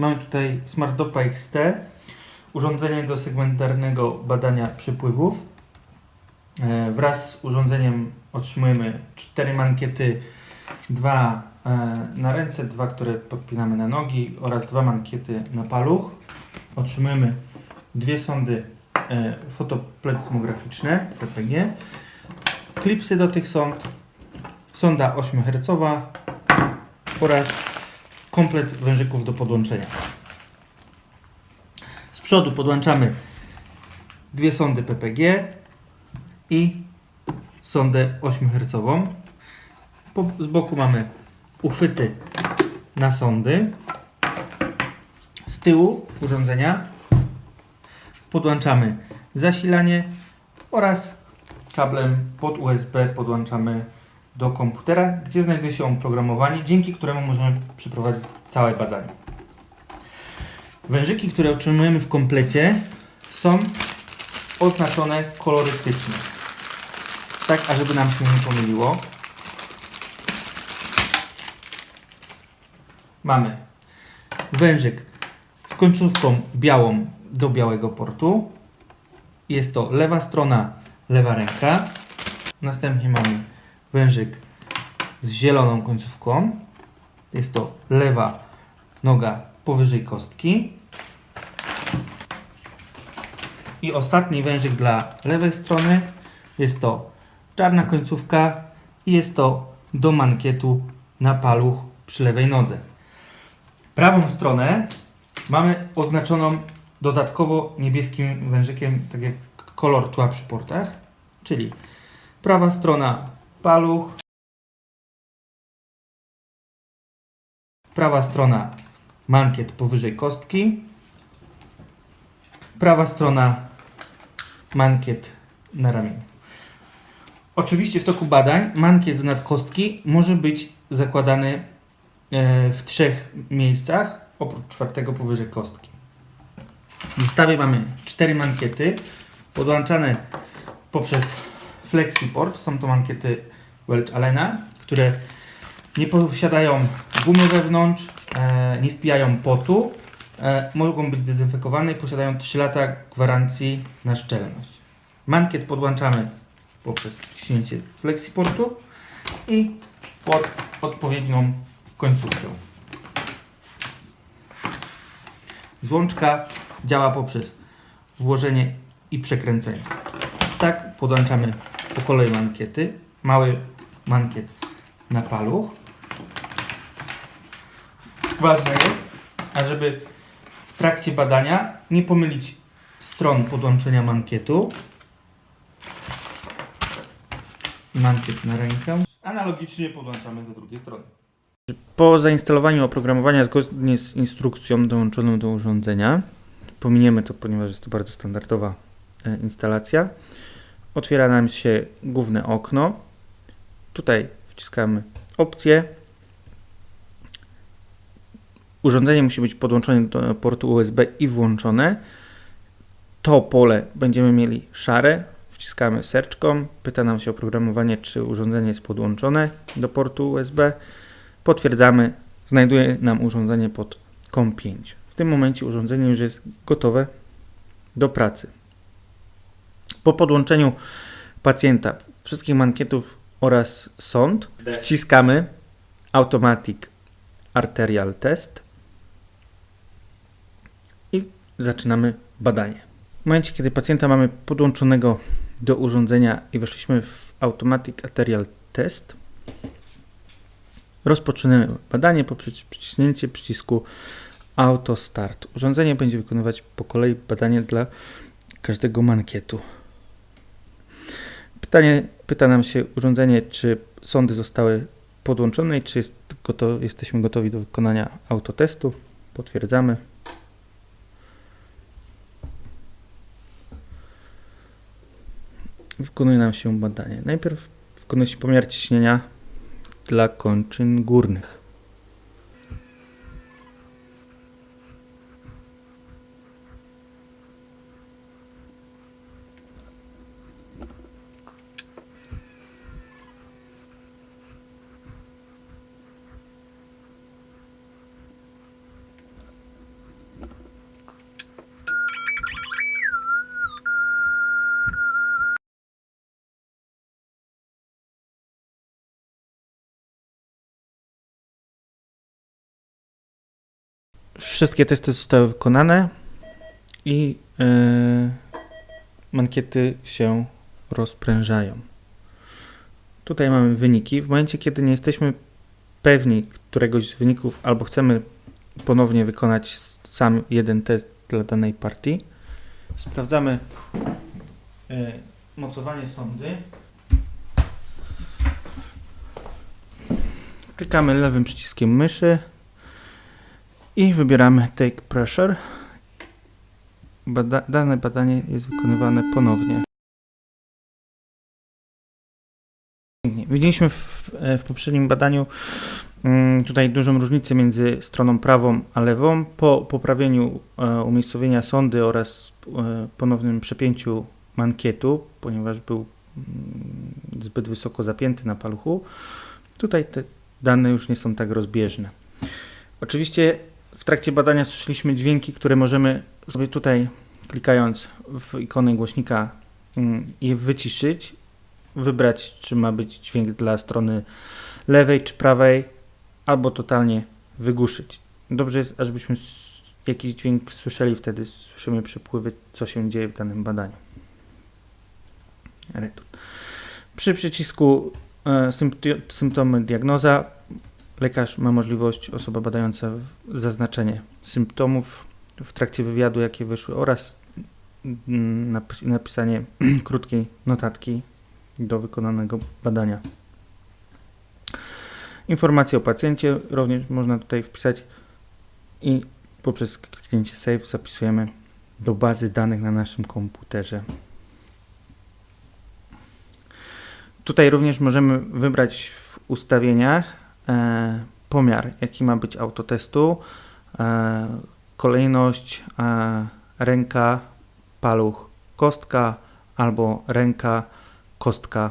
Mamy tutaj SmartDopa XT, urządzenie do segmentarnego badania przypływów. E, Wraz z urządzeniem otrzymujemy cztery mankiety, dwa e, na ręce, dwa, które podpinamy na nogi oraz dwa mankiety na paluch. Otrzymujemy dwie sondy e, fotoplezmograficzne PPG, klipsy do tych sond, sonda 8 Hz oraz komplet wężyków do podłączenia. Z przodu podłączamy dwie sondy PPG i sondę 8 Hz. Z boku mamy uchwyty na sondy. Z tyłu urządzenia podłączamy zasilanie oraz kablem pod USB podłączamy do komputera, gdzie znajduje się oprogramowanie, dzięki któremu możemy przeprowadzić całe badanie. Wężyki, które otrzymujemy w komplecie są oznaczone kolorystycznie. Tak, ażeby nam się nie pomyliło. Mamy wężyk z końcówką białą do białego portu. Jest to lewa strona, lewa ręka. Następnie mamy wężyk z zieloną końcówką. Jest to lewa noga powyżej kostki. I ostatni wężyk dla lewej strony jest to czarna końcówka i jest to do mankietu na paluch przy lewej nodze. Prawą stronę mamy oznaczoną dodatkowo niebieskim wężykiem, tak jak kolor tła przy portach, czyli prawa strona paluch, prawa strona mankiet powyżej kostki, prawa strona mankiet na ramieniu. Oczywiście w toku badań mankiet z nadkostki może być zakładany e, w trzech miejscach, oprócz czwartego powyżej kostki. W zestawie mamy cztery mankiety podłączane poprzez FlexiPort. Są to mankiety Welch Allena, które nie posiadają gumy wewnątrz, e, nie wpijają potu, e, mogą być dezynfekowane i posiadają 3 lata gwarancji na szczelność. Mankiet podłączamy poprzez wciśnięcie FlexiPortu i pod odpowiednią końcówkę. Złączka działa poprzez włożenie i przekręcenie. Tak podłączamy po kolei mankiety. Mały mankiet na paluch. Ważne jest, ażeby w trakcie badania nie pomylić stron podłączenia mankietu. Mankiet na rękę. Analogicznie podłączamy do drugiej strony. Po zainstalowaniu oprogramowania zgodnie z instrukcją dołączoną do urządzenia, pominiemy to, ponieważ jest to bardzo standardowa e, instalacja, otwiera nam się główne okno. Tutaj wciskamy opcję. Urządzenie musi być podłączone do portu USB i włączone. To pole będziemy mieli szare. Wciskamy serczką. Pyta nam się oprogramowanie, czy urządzenie jest podłączone do portu USB. Potwierdzamy. Znajduje nam urządzenie pod COM5. W tym momencie urządzenie już jest gotowe do pracy. Po podłączeniu pacjenta wszystkich mankietów oraz sond wciskamy Automatic Arterial Test i zaczynamy badanie. W momencie, kiedy pacjenta mamy podłączonego do urządzenia i weszliśmy w Automatic Arterial Test, rozpoczynamy badanie poprzez przyciśnięcie przycisku Auto Start. Urządzenie będzie wykonywać po kolei badanie dla każdego mankietu. Pytanie, pyta nam się urządzenie, czy sondy zostały podłączone i czy jest jesteśmy gotowi do wykonania autotestu. Potwierdzamy. Wykonuje nam się badanie. Najpierw wykonuje się pomiar ciśnienia dla kończyn górnych. Wszystkie testy zostały wykonane i e, mankiety się rozprężają. Tutaj mamy wyniki. W momencie, kiedy nie jesteśmy pewni któregoś z wyników albo chcemy ponownie wykonać sam jeden test dla danej partii, sprawdzamy e, mocowanie sondy. Klikamy lewym przyciskiem myszy i wybieramy Take Pressure. Bada dane badanie jest wykonywane ponownie. Widzieliśmy w, e, w poprzednim badaniu mm, tutaj dużą różnicę między stroną prawą a lewą. Po poprawieniu e, umiejscowienia sondy oraz e, ponownym przepięciu mankietu, ponieważ był mm, zbyt wysoko zapięty na paluchu, tutaj te dane już nie są tak rozbieżne. Oczywiście w trakcie badania słyszeliśmy dźwięki, które możemy sobie tutaj klikając w ikonę głośnika mm, je wyciszyć, wybrać czy ma być dźwięk dla strony lewej czy prawej, albo totalnie wygłuszyć. Dobrze jest, ażebyśmy s- jakiś dźwięk słyszeli, wtedy słyszymy przepływy, co się dzieje w danym badaniu. Przy przycisku e, symptomy diagnoza lekarz ma możliwość, osoba badająca, zaznaczenie symptomów w trakcie wywiadu, jakie wyszły oraz napis- napisanie krótkiej notatki do wykonanego badania. Informacje o pacjencie również można tutaj wpisać i poprzez kliknięcie save zapisujemy do bazy danych na naszym komputerze. Tutaj również możemy wybrać w ustawieniach pomiar, jaki ma być autotestu, e, kolejność e, ręka, paluch, kostka albo ręka, kostka,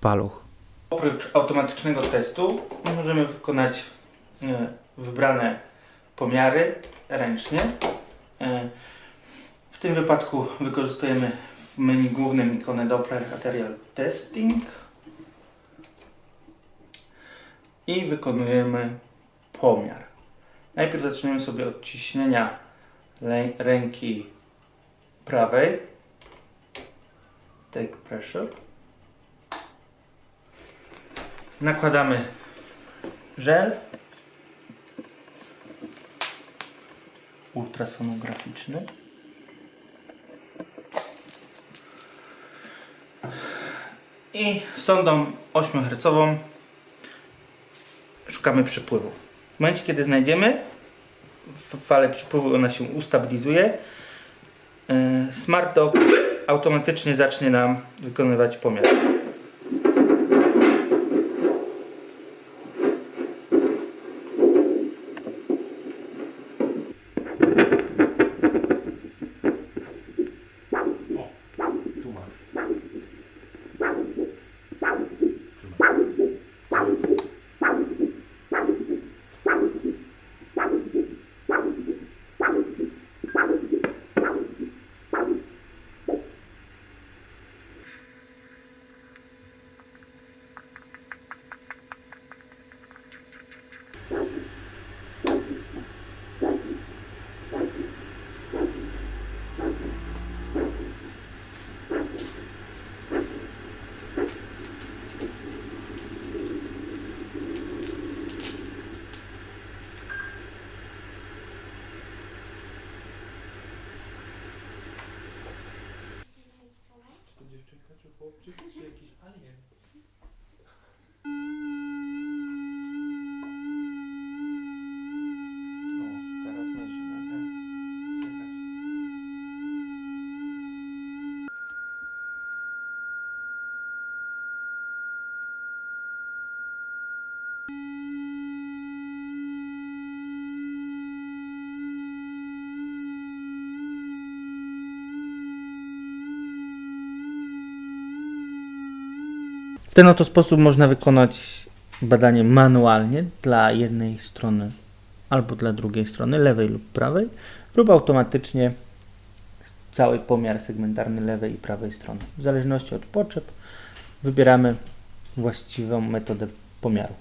paluch. Oprócz automatycznego testu możemy wykonać e, wybrane pomiary ręcznie. E, w tym wypadku wykorzystujemy w menu głównym ikonę Doppler Arterial Testing i wykonujemy pomiar. Najpierw zaczniemy sobie od ciśnienia ręki prawej. Take pressure. Nakładamy żel ultrasonograficzny. I sondą 8 Hz szukamy przepływu. W momencie, kiedy znajdziemy w fale przepływu, ona się ustabilizuje. e, Smart Dock automatycznie zacznie nam wykonywać pomiar. Pop çekti şey ten oto sposób można wykonać badanie manualnie dla jednej strony albo dla drugiej strony, lewej lub prawej, lub automatycznie cały pomiar segmentarny lewej i prawej strony. W zależności od potrzeb wybieramy właściwą metodę pomiaru.